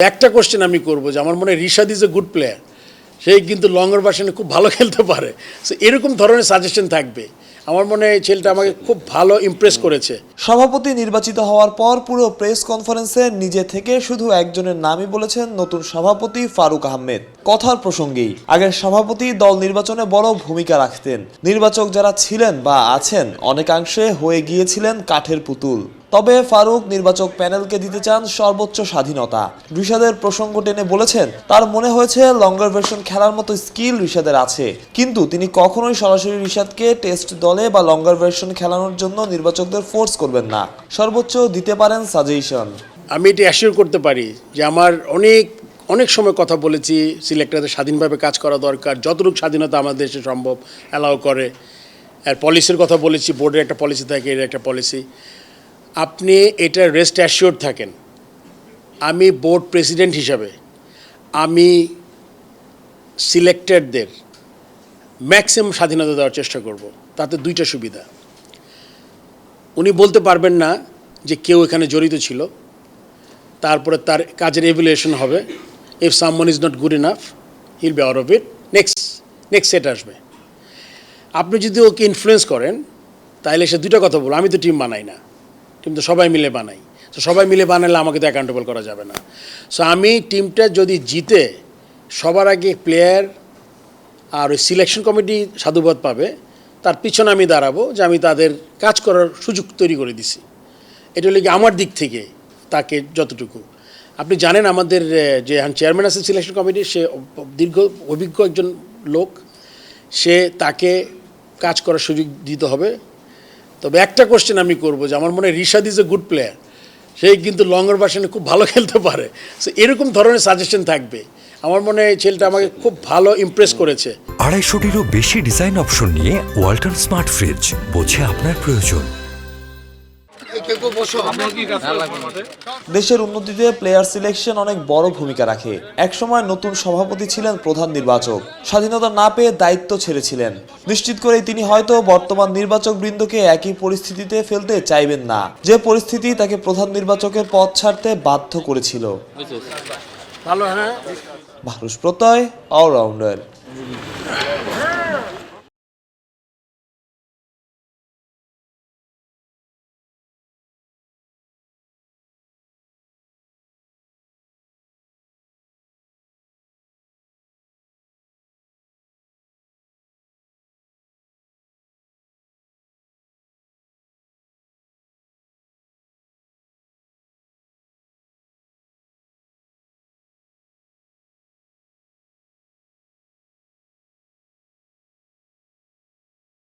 একটা কোশ্চেন আমি করব যে আমার মনে হয় Rishad is a good player সে কিন্তু লঙ্গর ভার্সনে খুব ভালো খেলতে পারে। সো এরকম ধরনের সাজেশন থাকবে। আমার মনে হয় এই ছেলেটা আমাকে খুব ভালো ইমপ্রেস করেছে। সভাপতি নির্বাচিত হওয়ার পর পুরো প্রেস কনফারেন্সে নিজে থেকে শুধু একজনের নামই বলেছেন নতুন সভাপতি ফারুক আহমেদ। কথার প্রসঙ্গেই আগের সভাপতি দল নির্বাচনে বড় ভূমিকা রাখতেন। নির্বাচক যারা ছিলেন বা আছেন অনেকাংশে হয়ে গিয়েছিলেন কাঠের পুতুল। তবে ফারুক নির্বাচক প্যানেলকে দিতে চান সর্বোচ্চ স্বাধীনতা। রিশাদের প্রসঙ্গ টেনে বলেছেন, তার মনে হয়েছে লঙ্গার ভার্সন খেলার মতো স্কিল রিশাদের আছে। কিন্তু তিনি কখনোই সরাসরি রিশাদকে টেস্ট দলে বা লঙ্গার ভার্সন খেলানোর জন্য নির্বাচকদের ফোর্স করবেন না। সর্বোচ্চ দিতে পারেন সাজেশন আমি এটি অ্যাসিওর করতে পারি যে আমার অনেক অনেক সময় কথা বলেছি সিলেক্টরদের স্বাধীনভাবে কাজ করা দরকার, যতটুকু স্বাধীনতা আমাদের দেশে সম্ভব অ্যালাউ করে। আর পলিসির কথা বলেছি বোর্ডের একটা পলিসি থাকে, এর একটা পলিসি আপনি এটা রেস্ট অ্যাসিওর থাকেন। আমি বোর্ড প্রেসিডেন্ট হিসাবে, আমি সিলেক্টেডদের ম্যাক্সিমাম স্বাধীনতা দেওয়ার চেষ্টা করব, তাতে দুইটা সুবিধা। উনি বলতে পারবেন না যে কেউ এখানে জড়িত ছিল, তারপরে তার কাজের এভুলেশন হবে if someone is not good enough he'll be out of it next next set আসবে। আপনি যদি ওকে ইনফ্লুয়েন্স করেন তাহলে সে দুটো কথা বলব, আমি তো টিম বানাই না। টিম তো সবাই মিলে বানাই। তো সবাই মিলে বানালে আমাকে তো অ্যাকাউন্টেবল করা যাবে না। সো আমি টিমটা যদি জিতে, সবার আগে প্লেয়ার আর ওই সিলেকশন কমিটি সাধুবাদ পাবে, তার পিছনে আমি দাঁড়াবো যে আমি তাদের কাজ করার সুযোগ তৈরি করে দিছি। এটা হলো কি আমার দিক থেকে তাকে যতটুকু। আপনি জানেন আমাদের যে চেয়ারম্যান আছে সিলেকশন কমিটি সে দীর্ঘ, অভিজ্ঞ একজন লোক। সে তাকে কাজ করার সুযোগ দিতে হবে। তবে একটা কোশ্চেন আমি করব যে আমার মনে হয় Rishad is a good player সে কিন্তু লঙ্গর ভার্সনে খুব ভালো খেলতে পারে। সো এরকম ধরনের সাজেশন থাকবে। আমার মনে হয় ছেলেটা আমাকে খুব ভালো ইমপ্রেস করেছে। আড়াইশোটিরও বেশি ডিজাইন অপশন নিয়ে ওয়াল্টন স্মার্ট ফ্রিজ বোঝে আপনার প্রয়োজন। দেশের উন্নতিতে প্লেয়ার সিলেকশন অনেক বড় ভূমিকা রাখে। একসময় নতুন সভাপতি ছিলেন প্রধান নির্বাচক। স্বাধীনতা না পেয়ে দায়িত্ব ছেড়েছিলেন। নিশ্চিত করেই তিনি হয়তো বর্তমান নির্বাচক বৃন্দকে একই পরিস্থিতিতে ফেলতে চাইবেন না। যে পরিস্থিতি তাকে প্রধান নির্বাচকের পথ ছাড়তে বাধ্য করেছিল। ভালো হ্যাঁ? প্রত্যয় অলরাউন্ডার